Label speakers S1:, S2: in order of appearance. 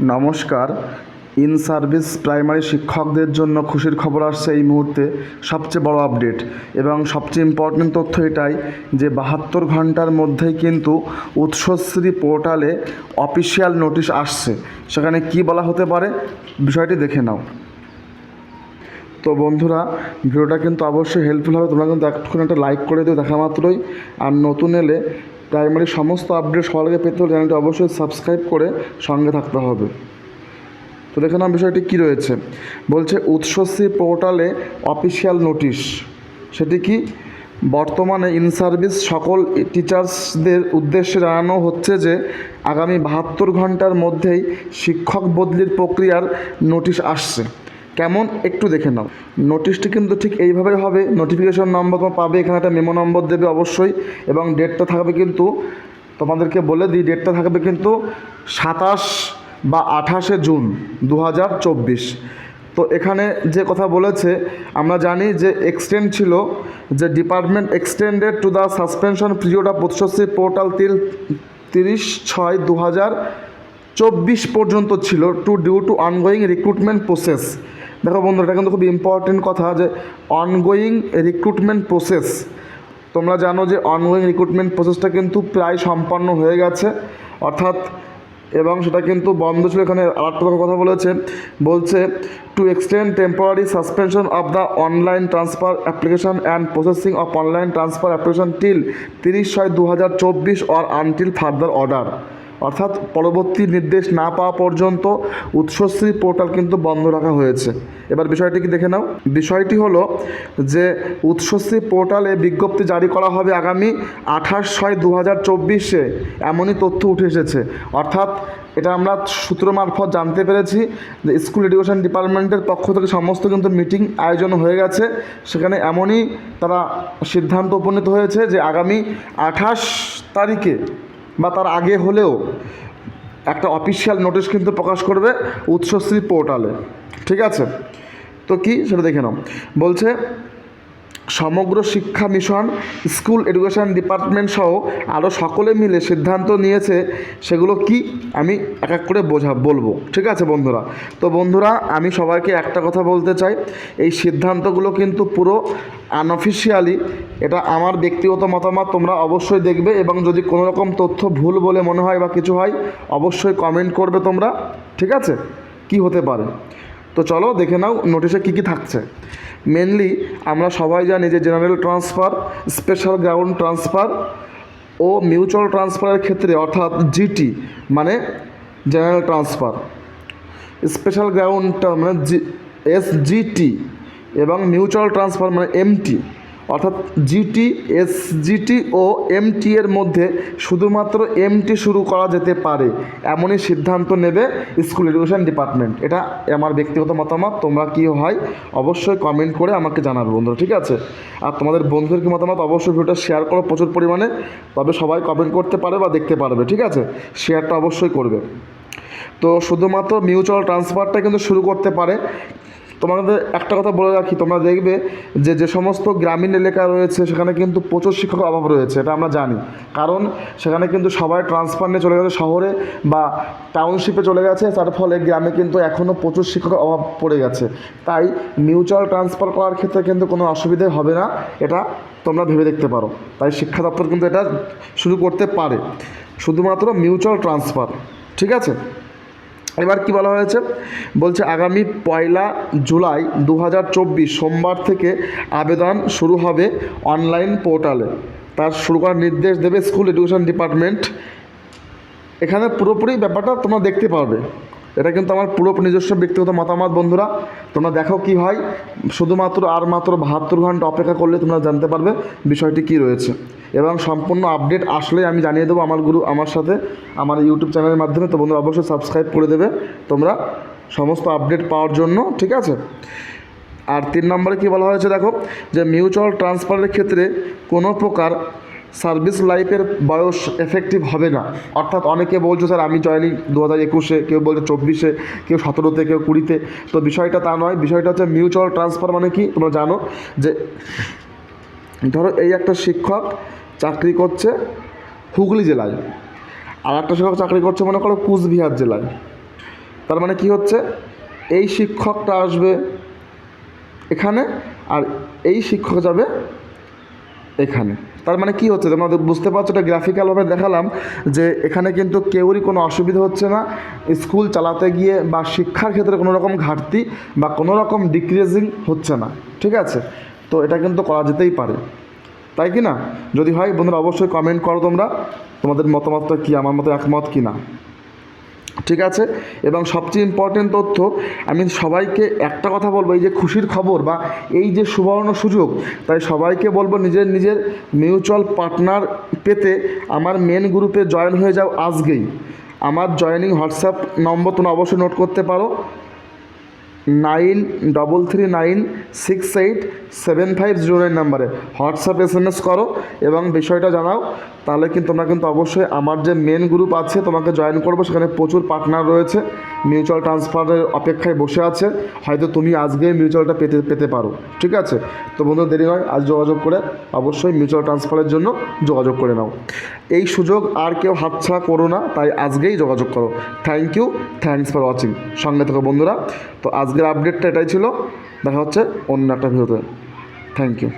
S1: নমস্কার। In service primary শিক্ষকদের জন্য খুশির খবর আসছে এই মুহূর্তে সবচেয়ে বড় আপডেট এবং সবচেয়ে ইম্পর্টেন্ট তথ্য এটাই যে বাহাত্তর ঘণ্টার মধ্যেই কিন্তু উৎসশ্রী পোর্টালে অফিসিয়াল নোটিশ আসছে। সেখানে কি বলা হতে পারে? বিষয়টি দেখে নাও। তো বন্ধুরা, ভিডিওটা কিন্তু অবশ্যই হেল্পফুল হবে। তোমরা কিন্তু এক্ষুনি একটা লাইক করে দিও, দেখা মাত্রই। আর নতুন এলে প্রাইমারি সমস্ত আপডেট সবার আগে পেতে হলে চ্যানেলটি অবশ্যই সাবস্ক্রাইব করে সঙ্গে থাকতে হবে। তো দেখে নাম বিষয়টি কী রয়েছে? বলছে উৎসশ্রী পোর্টালে অফিসিয়াল নোটিশ সেটি কি? বর্তমানে ইন সার্ভিস সকল টিচার্সদের উদ্দেশ্যে জানানো হচ্ছে যে, আগামী বাহাত্তর ঘণ্টার মধ্যেই শিক্ষক বদলির প্রক্রিয়ার নোটিশ আসছে। কেমন একটু দেখে নাও। নোটিশটি কিন্তু ঠিক এইভাবে হবে। নোটিফিকেশন নম্বর তোমার পাবে, এখানে একটা মেমো নম্বর দেবে অবশ্যই। এবং ডেটটা থাকবে কিন্তু তোমাদেরকে বলে দিই ডেটটা থাকবে কিন্তু সাতাশ বা আঠাশে জুন দু হাজার চব্বিশ। তো এখানে যে কথা বলেছে, আমরা জানি যে এক্সটেন্ড ছিল, যে department extended to the suspension period of Utsashree portal till তিরিশ ছয় দু হাজার চব্বিশ পর্যন্ত ছিল to due to ongoing recruitment process দেখো বন্ধু এটা কিন্তু খুব ইম্পর্টেন্ট কথা যে অনগোয়িং রিক্রুটমেন্ট প্রসেস তোমরা জানো যে অনগোয়িং রিক্রুটমেন্ট প্রসেসটা কিন্তু প্রায় সম্পন্ন হয়ে গেছে। অর্থাৎ, এবং সেটা কিন্তু বন্ধ ছিল এখানে আরেকটা কথা বলেছে। বলছে to extend temporary suspension of the online transfer application and processing of online transfer application till তিরিশ ছয় দু হাজার চব্বিশ অর আনটিল ফার্দার অর্ডার অর্থাৎ পরবর্তী নির্দেশ না পাওয়া পর্যন্ত উৎসশ্রী পোর্টাল কিন্তু বন্ধ রাখা হয়েছে। এবার বিষয়টি কি দেখে নাও? বিষয়টি হলো যে উৎসশ্রী পোর্টালে বিজ্ঞপ্তি জারি করা হবে আগামী আঠাশ ছয় দু হাজার চব্বিশে। এমনই তথ্য উঠে এসেছে। অর্থাৎ এটা আমরা সূত্র মারফত জানতে পেরেছি যে স্কুল এডুকেশন ডিপার্টমেন্টের পক্ষ থেকে সমস্ত কিন্তু মিটিং আয়োজন হয়ে গেছে। সেখানে এমনই তারা সিদ্ধান্ত উপনীত হয়েছে যে আগামী আঠাশ তারিখে বা তার আগে হলেও একটা অফিসিয়াল নোটিশ কিন্তু প্রকাশ করবে উৎসশ্রী পোর্টালে ঠিক আছে? তো কি? সেটা দেখে নাও। বলছে, সমগ্র শিক্ষা মিশন স্কুল এডুকেশন ডিপার্টমেন্ট সহ আরও সকলে মিলে সিদ্ধান্ত নিয়েছে সেগুলো কি? আমি এক এক করে বোঝা, বলব। ঠিক আছে বন্ধুরা? তো বন্ধুরা, আমি সবাইকে একটা কথা বলতে চাই। এই সিদ্ধান্তগুলো কিন্তু পুরো আনঅফিসিয়ালি এটা আমার ব্যক্তিগত মতামত, তোমরা অবশ্যই দেখবে এবং যদি কোনো রকম তথ্য ভুল বলে মনে হয় বা কিছু হয়, অবশ্যই কমেন্ট করবে তোমরা, ঠিক আছে? কি হতে পারে? তো চলো দেখে নাও নোটিশে কী কী থাকছে। মেনলি আমরা সবাই জানি যে general transfer special ground transfer ও মিউচুয়াল ট্রান্সফারের ক্ষেত্রে, অর্থাৎ জিটি মানে জেনারেল ট্রান্সফার স্পেশাল গ্রাউন্ড মানে জি এসজিটি এবং মিউচুয়াল ট্রান্সফার মানে এমটি অর্থাৎ জিটি এসজিটি ও এমটি এর মধ্যে শুধুমাত্র এমটি শুরু করা যেতে পারে, এমনই সিদ্ধান্ত নেবে স্কুল এডুকেশন ডিপার্টমেন্ট এটা আমার ব্যক্তিগত মতামত, তোমরা কী হয় অবশ্যই কমেন্ট করে আমাকে জানাবে বন্ধুরা, ঠিক আছে? আর তোমাদের বন্ধুদের কি মতামত, অবশ্যই ভিডিওটা শেয়ার করো প্রচুর পরিমাণে, তবে সবাই কমেন্ট করতে পারে বা দেখতে পারবে, ঠিক আছে? শেয়ারটা অবশ্যই করবে। তো শুধুমাত্র মিউচুয়াল ট্রান্সফারটা কিন্তু শুরু করতে পারে তোমাদের একটা কথা বলে রাখি, তোমরা দেখবে যে যে সমস্ত গ্রামীণ এলাকা রয়েছে, সেখানে কিন্তু প্রচুর শিক্ষকের অভাব রয়েছে, এটা আমরা জানি। কারণ সেখানে কিন্তু সবাই ট্রান্সফার নিয়ে চলে গেছে শহরে বা টাউনশিপে চলে গেছে, তার ফলে গ্রামে কিন্তু এখনও প্রচুর শিক্ষকের অভাব পড়ে গেছে। তাই মিউচুয়াল ট্রান্সফার করার ক্ষেত্রে কিন্তু কোনো অসুবিধে হবে না, এটা তোমরা ভেবে দেখতে পারো। তাই শিক্ষা দপ্তর কিন্তু এটা শুরু করতে পারে। শুধুমাত্র মিউচুয়াল ট্রান্সফার ঠিক আছে? এবার কি বলা হয়েছে? বলছে আগামী পয়লা জুলাই দু হাজার চব্বিশ সোমবার থেকে আবেদন শুরু হবে অনলাইন পোর্টালে। তার শুরু করার নির্দেশ দেবে স্কুল এডুকেশন ডিপার্টমেন্ট। এখানে পুরোপুরি ব্যাপারটা তোমরা দেখতে পারবে। এটা কিন্তু আমার পুরো নিজস্ব ব্যক্তিগত মতামত, বন্ধুরা। তোমরা দেখো কি হয়। শুধুমাত্র আর মাত্র বাহাত্তর ঘণ্টা অপেক্ষা করলে তোমরা জানতে পারবে বিষয়টি কী রয়েছে। এবং সম্পূর্ণ আপডেট আসলে আমি জানিয়ে দেবো আমার গুরু, আমার সাথে, আমার ইউটিউব চ্যানেলের মাধ্যমে। তো বন্ধুরা, অবশ্যই সাবস্ক্রাইব করে দেবে তোমরা সমস্ত আপডেট পাওয়ার জন্য, ঠিক আছে? আর তিন নম্বরে কী বলা হয়েছে দেখো, যে মিউচুয়াল ট্রান্সফারের ক্ষেত্রে কোনো প্রকার সার্ভিস লাইফের বয়স এফেক্টিভ হবে না। অর্থাৎ অনেকে বলছো, স্যার, আমি জয়নিং দু হাজার একুশে, কেউ বলছে চব্বিশে, কেউ সতেরোতে, কেউ কুড়িতে। তো বিষয়টা তা নয়, বিষয়টা হচ্ছে মিউচুয়াল ট্রান্সফার মানে কি, তোমরা জানো যে ধরো এই একটা শিক্ষক চাকরি করছে হুগলি জেলায়, আর একটা শিক্ষক চাকরি করছে মনে করো কুচবিহার জেলায়। তার মানে কি হচ্ছে? এই শিক্ষকটা আসবে এখানে, আর এই শিক্ষক যাবে এখানে। তার মানে কি হচ্ছে? তোমরা বুঝতে পারছ, এটা গ্রাফিক্যালভাবে দেখালাম যে এখানে কিন্তু কেউরই কোনো অসুবিধা হচ্ছে না। স্কুল চালাতে গিয়ে বা শিক্ষার ক্ষেত্রে কোনো রকম ঘাটতি বা কোনো রকম ডিক্রিজিং হচ্ছে না, ঠিক আছে? তো এটা কিন্তু করা যেতেই পারে। তাই কি না? যদি হয়, বন্ধুরা, অবশ্যই কমেন্ট করো তোমরা। তোমাদের মতামতটা কি? আমার মতো একমত কি না? ঠিক আছে? এবং সবচেয়ে ইম্পর্টেন্ট তথ্য, আমি সবাইকে একটা কথা বলব, এই যে খুশির খবর বা এই যে সুবর্ণ সুযোগ, তাই সবাইকে বলব নিজের নিজের মিউচুয়াল পার্টনার পেতে আমার মেন গ্রুপে জয়েন হয়ে যাও আজকেই। আমার জয়েনিং হোয়াটসঅ্যাপ নম্বর তোমরা অবশ্যই নোট করতে পারো। Nine double three nine six eight seven five zero nine নাম্বারে। হোয়াটসঅ্যাপ এস এম এস করো এবং বিষয়টা জানাও, তাহলে কিন্তু তোমরা কিন্তু অবশ্যই আমার যে মেন গ্রুপ আছে তোমাকে জয়েন করব, সেখানে প্রচুর পার্টনার রয়েছে। মিউচুয়াল ট্রান্সফারের অপেক্ষায় বসে আছে। হয়তো তুমি আজকে মিউচুয়ালটা পেতে পেতে পারো। ঠিক আছে? তো বন্ধু, দেরি নয় আজ যোগাযোগ করে অবশ্যই মিউচুয়াল ট্রান্সফারের জন্য যোগাযোগ করে নাও। এই সুযোগ আর কেউ হাতছাড়া করো না, তাই আজকেই যোগাযোগ করো। Thank you thanks for watching সঙ্গে থাকো বন্ধুরা। তো আজকের আপডেটটা এটাই ছিল। দেখা হচ্ছে অন্য একটা ভিডিওতে থ্যাংক ইউ